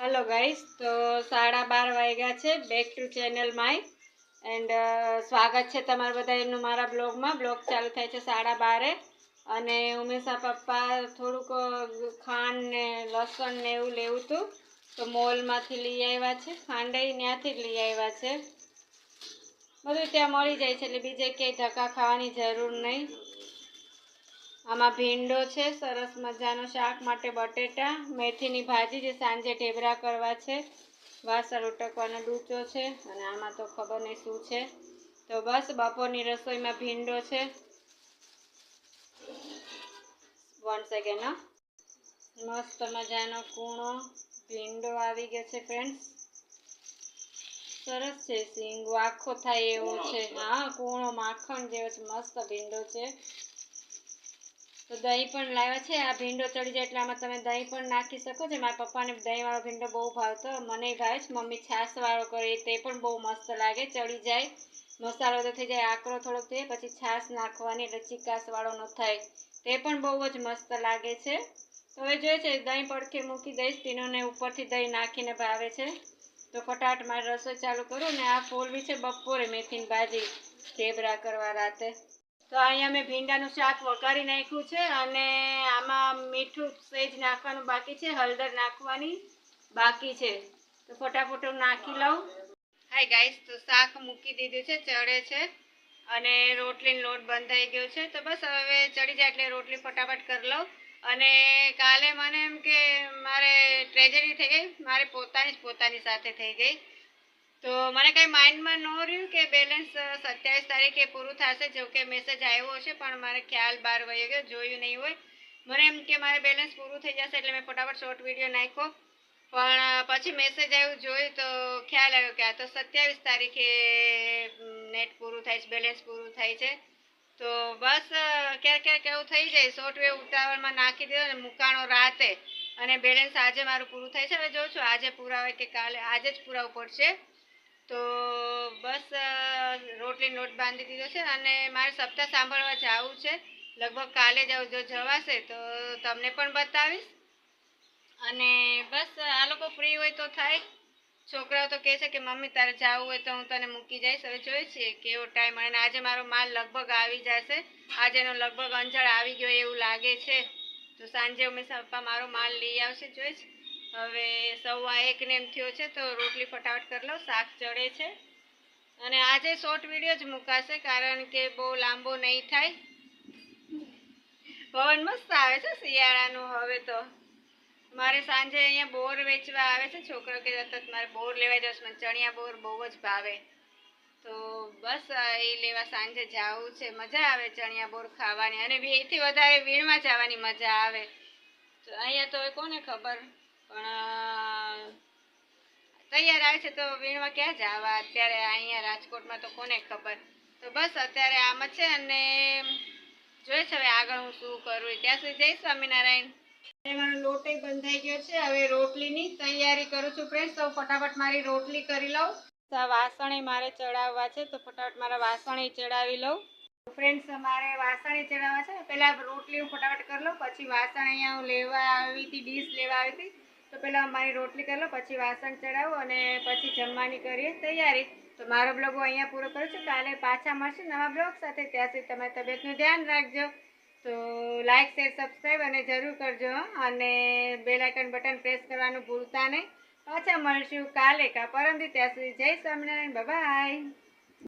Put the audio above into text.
Hello guys તો સાડા બાર વાગ્યા છે. Back to channel my and સ્વાગત છે તમારા બધાનું મારા બ્લોગમાં. બ્લોગ ચાલુ થાય છે સાડા બારે. અને ઉમેશા પપ્પા થોડુંક ખાંડ ને લસણ ને એવું લેવું હતું તો મોલમાંથી લઈ આવ્યા છે. ખાંડઈ ત્યાંથી જ લઈ આવ્યા છે. બધું ત્યાં મળી જાય છે. એટલે બીજે ક્યાંય ધક્કા ખાવાની જરૂર નહીં. આમાં ભીંડો છે, સરસ મજાનો શાક માટે બટેટા, મેથીની ભાજી જે સાંજે ઢેબરા કરવા છે, વાસણ ઉટકવાનો ડૂચો છે અને આમાં તો ખબર નહીં શું છે. તો બસ બપોરની રસોઈમાં ભીંડો છે. વન સેકન્ડ મસ્ત મજાનો કૂણો, ભીંડો આવી ગયો છે ફ્રેન્ડ્સ સરસ છે, સીંગો આખો થાય એવો છે. હા, કૂણો માખણ જેવો છે, મસ્ત ભીંડો છે. તો દહીં પણ લાવ્યા છે. આ ભીંડો ચડી જાય એટલે આમાં તમે દહીં પણ નાખી શકો છો. મારા પપ્પાને દહીંવાળો ભીંડો બહુ ભાવતો. મને ભાવે છે. મમ્મી છાશવાળો કરે તે પણ બહુ મસ્ત લાગે. ચડી જાય. મસાલો તો થઈ જાય આકરો થોડોક થઈ પછી છાશ નાખવાની એટલે ચીકાશવાળો ન થાય. તે પણ બહુ જ મસ્ત લાગે છે. તો હવે જોઈએ છે, દહીં પડખે મૂકી દઈશ. તીનોને ઉપરથી દહીં નાખીને ભાવે છે. તો ફટાફટ મારે રસોઈ ચાલુ કરું ને આ ફોલવી છે બપોરે મેથીની ભાજી. ઢેબરા કરવા રાતે. તો અહીંયા મેં ભીંડાનું શાક વઘારી નાખ્યું છે અને આમાં મીઠું સેજ નાખવાનું બાકી છે, હળદર નાખવાની બાકી છે. તો ફટાફટ નાખી લઉં. હાય ગાઈસ તો શાક મૂકી દીધું છે, ચડે છે અને રોટલીનો લોટ બંધાઈ ગયો છે. તો બસ હવે ચડી જાય એટલે રોટલી ફટાફટ કરી લઉં. અને કાલે મને એમ કે મારે ટ્રેજરી થઈ ગઈ, મારે પોતાની જ પોતાની સાથે થઈ ગઈ. તો મને કંઈ માઇન્ડમાં ન રહ્યું કે બેલેન્સ સત્યાવીસ તારીખે પૂરું થશે જો કે મેસેજ આવ્યો હશે, પણ મારે ખ્યાલ બહાર વહી ગયો, જોયું નહીં હોય. મને એમ કે મારે બેલેન્સ પૂરું થઈ જશે એટલે મેં ફટાફટ શોર્ટ વીડિયો નાખ્યો. પણ પછી મેસેજ આવ્યું જોયું તો ખ્યાલ આવ્યો કે આ તો સત્યાવીસ તારીખે નેટ પૂરું થાય છે, બેલેન્સ પૂરું થાય છે. તો બસ ક્યારેક ક્યારેક એવું થઈ જાય શોર્ટ વેવ ઉતાવળમાં નાખી દીધો ને મુકાણો રાતે. અને બેલેન્સ આજે મારું પૂરું થાય છે. હવે જોઉં છું આજે પૂરાવે કે કાલે, આજે જ પૂરાવું પડશે. તો બસ રોટલી નોટ બાંધી દીધો છે અને મારે સપ્તાહ સાંભળવા જવું છે. લગભગ કાલે જ જો જવાશે તો તમને પણ બતાવીશ. અને બસ, આ લોકો ફ્રી હોય તો થાય. છોકરાઓ તો કહે છે કે, મમ્મી, તારે જવું હોય તો હું તને મૂકી જઈશ. હવે જોઈએ છીએ કેવો ટાઈમ અને આજે મારો માલ લગભગ આવી જશે. આજેનો લગભગ અંજળ આવી ગયો એવું લાગે છે. તો સાંજે હંમેશા પપ્પા મારો માલ લઈ આવશે. જોઈશ હવે સવા એકને એમ થયો છે, તો રોટલી ફટાફટ કરી લઉં, શાક ચડે છે. અને આજે શોર્ટ વીડિયો જ મુકાશે, કારણ કે બહુ લાંબો નહીં થાય. પવન મસ્ત આવે છે શિયાળાનું, હવે તો. મારે સાંજે અહીંયા બોર વેચવા આવે છે, છોકરો કે સતત મારે બોર લેવા જશે મને ચણિયા બોર બહુ જ ભાવે. તો બસ એ લેવા સાંજે જવું છે, મજા આવે ચણિયા બોર ખાવાની. અને એથી વધારે વીણમાં જવાની મજા આવે. તો અહીંયા તો કોને ખબર? પણ તૈયાર આવે છે તો વીણવા ક્યાં જવા? અત્યારે અહીંયા રાજકોટમાં તો કોને ખબર? તો બસ અત્યારે આમ છે અને જોઈએ છે હવે આગળ હું શું કરું. ત્યાં સુધી જય સ્વામિનારાયણ. મારો લોટે બંધાઈ ગયો છે. હવે રોટલીની તૈયારી કરું છું ફ્રેન્ડ્સ તો ફટાફટ મારી રોટલી કરી લઉં. વાસણે મારે ચડાવવા છે. તો ફટાફટ મારા વાસણે ચડાવી લઉં. ફ્રેન્ડ્સ મારે વાસણે ચડાવવા છે. પહેલાં રોટલી હું ફટાફટ કરી લઉં. પછી વાસણ અહીંયા હું લેવા આવી હતી ડીશ લેવા આવી હતી. તો પહેલાં અમારી રોટલી કરી લો, પછી વાસણ ચડાવો અને પછી જમવાની કરીએ તૈયારી. તો મારો બ્લોગ હું અહીંયા પૂરો કરું છું. કાલે પાછા મળશે નવા બ્લોગ સાથે. ત્યાં સુધી તમારી તબિયતનું ધ્યાન રાખજો. તો લાઇક શેર સબસ્ક્રાઈબ અને જરૂર કરજો. અને બેલ આઇકન બટન પ્રેસ કરવાનું ભૂલતા નહીં. પાછા મળશું કાલે કા પરમથી ત્યાં સુધી જય સ્વામિનારાયણ. બાય